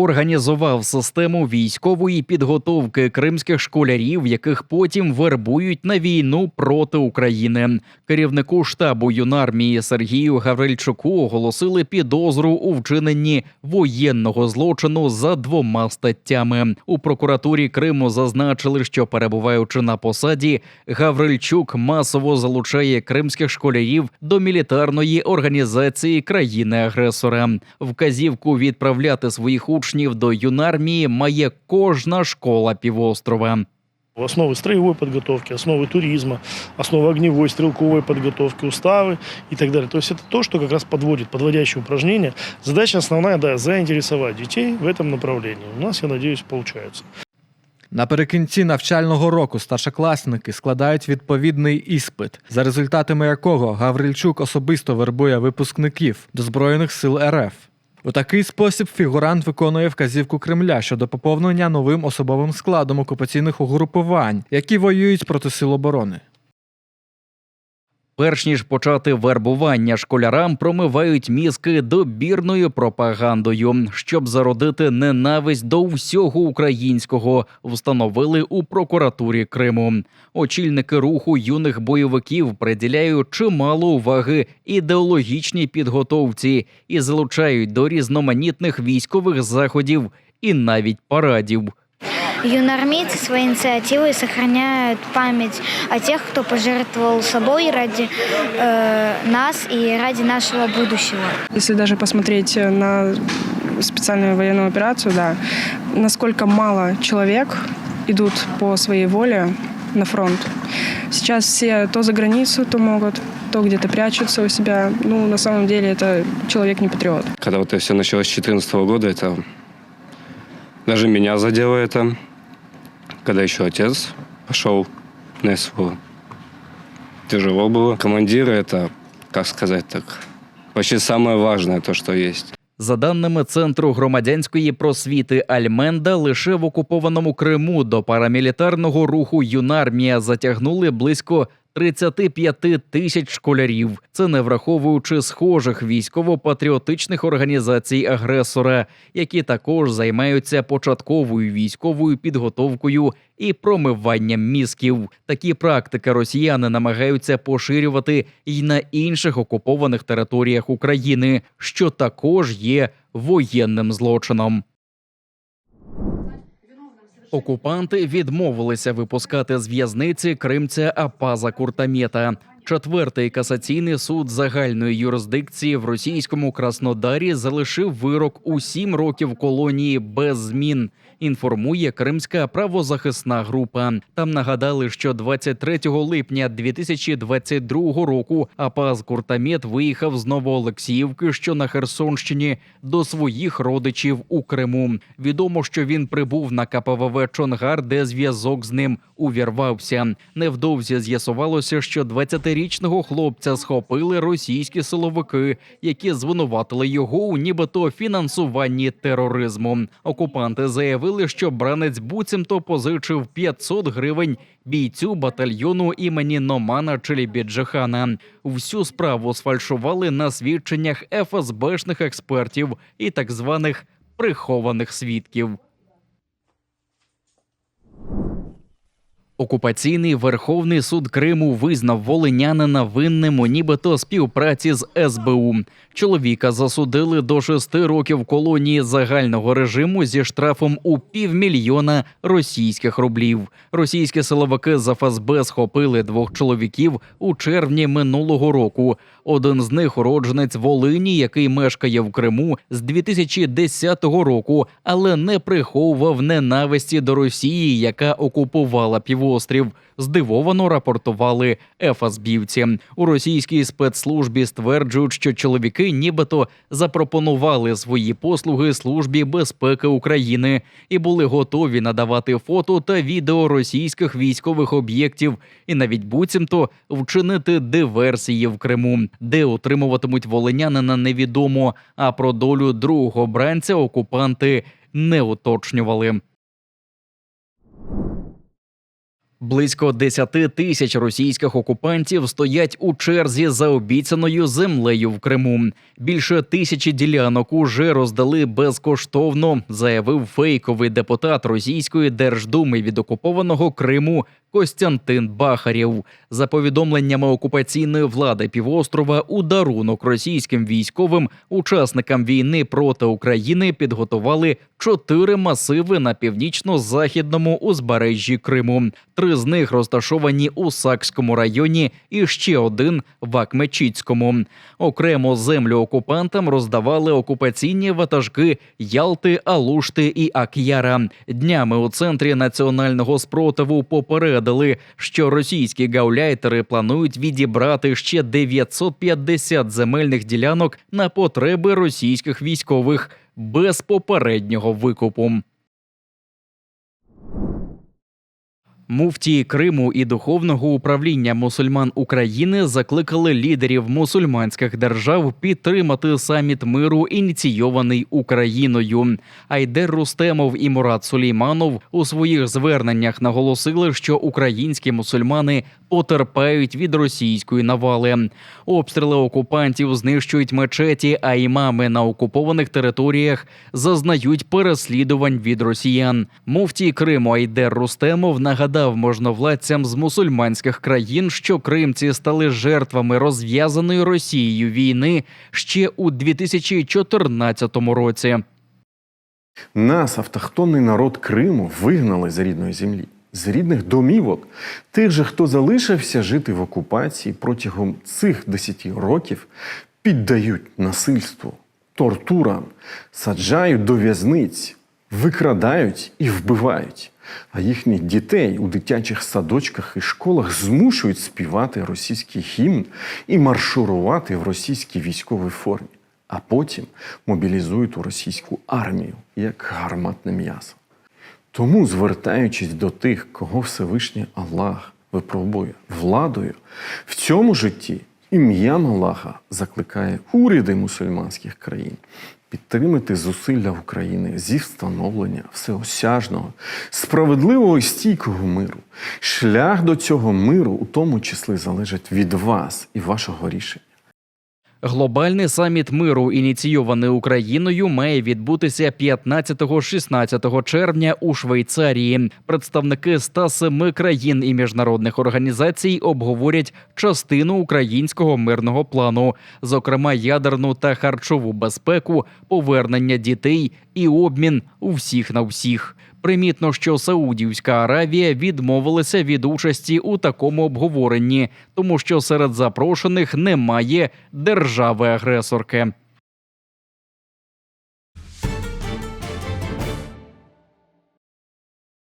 організував систему військової підготовки кримських школярів, яких потім вербують на війну проти України. Керівнику штабу юнармії Сергію Гаврильчуку оголосили підозру у вчиненні воєнного злочину за двома статтями. У прокуратурі Криму зазначили, що перебуваючи на посаді, Гаврильчук масово залучає кримських школярів до мілітарної організації країни-агресора. Вказівку відправляти своїх учнів до юнармії має кожна школа півострова. Основы строевой подготовки, основы туризма, основы огневой, стрелковой подготовки, уставы и так далее. То есть это то, что как раз подводит, подводящее упражнение. Задача основная, да, заинтересовать детей в этом направлении. У нас, я надеюсь, получается. Наприкінці навчального року старшокласники складають відповідний іспит, за результатами якого Гаврильчук особисто вербує випускників до Збройних сил РФ. У такий спосіб фігурант виконує вказівку Кремля щодо поповнення новим особовим складом окупаційних угрупувань, які воюють проти сил оборони. Перш ніж почати вербування школярам промивають мізки добірною пропагандою, щоб зародити ненависть до всього українського, встановили у прокуратурі Криму. Очільники руху юних бойовиків приділяють чимало уваги ідеологічній підготовці і залучають до різноманітних військових заходів і навіть парадів. Юноармейцы своей инициативой сохраняют память о тех, кто пожертвовал собой ради э, нас и ради нашего будущего. Если даже посмотреть на специальную военную операцию, да, насколько мало человек идут по своей воле на фронт. Сейчас все то за границу, то могут, то где-то прячутся у себя. Ну, на самом деле, это человек не патриот. Когда вот это все началось с 2014 года, это даже меня задело это. Когда еще отец пошел на СВО. Тяжело было. Командиры это, как сказать так, почти самое важное то, что есть. За даними Центру громадянської просвіти Альменда, лише в окупованому Криму до парамілітарного руху юнармія затягнули близько 35 тисяч школярів. Це не враховуючи схожих військово-патріотичних організацій агресора, які також займаються початковою військовою підготовкою і промиванням мізків. Такі практики росіяни намагаються поширювати й на інших окупованих територіях України, що також є воєнним злочином. Окупанти відмовилися випускати з в'язниці кримця Апаза Куртамєта. Четвертий касаційний суд загальної юрисдикції в російському Краснодарі залишив вирок у сім років колонії без змін. Інформує Кримська правозахисна група. Там нагадали, що 23 липня 2022 року Апаз Куртамєт виїхав з Новоолексіївки, що на Херсонщині, до своїх родичів у Криму. Відомо, що він прибув на КПВВ Чонгар, де зв'язок з ним увірвався. Невдовзі з'ясувалося, що 20-річного хлопця схопили російські силовики, які звинуватили його у нібито фінансуванні тероризму. Окупанти заявили, що бранець буцімто позичив 500 гривень бійцю батальйону імені Номана Челібіджихана. Всю справу сфальшували на свідченнях ФСБшних експертів і так званих прихованих свідків. Окупаційний Верховний суд Криму визнав волинянина винним у нібито співпраці з СБУ. Чоловіка засудили до шести років колонії загального режиму зі штрафом у півмільйона російських рублів. Російські силовики з ФСБ схопили двох чоловіків у червні минулого року. Один з них уродженець Волині, який мешкає в Криму з 2010 року, але не приховував ненависті до Росії, яка окупувала півострів. Здивовано рапортували ФСБівці. У російській спецслужбі стверджують, що чоловіки нібито запропонували свої послуги службі безпеки України і були готові надавати фото та відео російських військових об'єктів і навіть буцімто вчинити диверсії в Криму, де утримуватимуть волинянина невідомо. А про долю другого бранця окупанти не уточнювали. Близько 10 тисяч російських окупантів стоять у черзі за обіцяною землею в Криму. Більше тисячі ділянок уже роздали безкоштовно, заявив фейковий депутат Російської Держдуми від окупованого Криму Костянтин Бахарєв. За повідомленнями окупаційної влади півострова, у дарунок російським військовим учасникам війни проти України підготували чотири масиви на північно-західному узбережжі Криму. Три з них розташовані у Сакському районі, і ще один в Акмечіцькому. Окремо землю окупантам роздавали окупаційні ватажки Ялти, Алушти і Ак'яра. Днями у центрі національного спротиву попередили, що російські гауляйтери планують відібрати ще 950 земельних ділянок на потреби російських військових без попереднього викупу. Муфтії Криму і духовного управління мусульман України закликали лідерів мусульманських держав підтримати саміт миру, ініційований Україною. Айдер Рустемов і Мурат Сулейманов у своїх зверненнях наголосили, що українські мусульмани потерпають від російської навали. Обстріли окупантів знищують мечеті, а імами на окупованих територіях зазнають переслідувань від росіян. Муфтій Криму Айдер Рустемов нагадав можновладцям з мусульманських країн, що кримці стали жертвами розв'язаної Росією війни ще у 2014 році. Нас, автохтонний народ Криму, вигнали з рідної землі, з рідних домівок. Тих же, хто залишився жити в окупації протягом цих 10 років, піддають насильству, тортурам, саджають до в'язниць, викрадають і вбивають. А їхніх дітей у дитячих садочках і школах змушують співати російський гімн і маршурувати в російській військовій формі, а потім мобілізують у російську армію як гарматне м'ясо. Тому, звертаючись до тих, кого Всевишній Аллах випробує владою, в цьому житті ім'ям Аллаха закликає уряди мусульманських країн підтримати зусилля України зі встановлення всеосяжного, справедливого і стійкого миру. Шлях до цього миру у тому числі залежить від вас і вашого рішення. Глобальний саміт миру, ініційований Україною, має відбутися 15-16 червня у Швейцарії. Представники 107 країн і міжнародних організацій обговорять частину українського мирного плану, зокрема ядерну та харчову безпеку, повернення дітей і обмін у всіх на всіх. Примітно, що Саудівська Аравія відмовилася від участі у такому обговоренні, тому що серед запрошених немає держави-агресорки.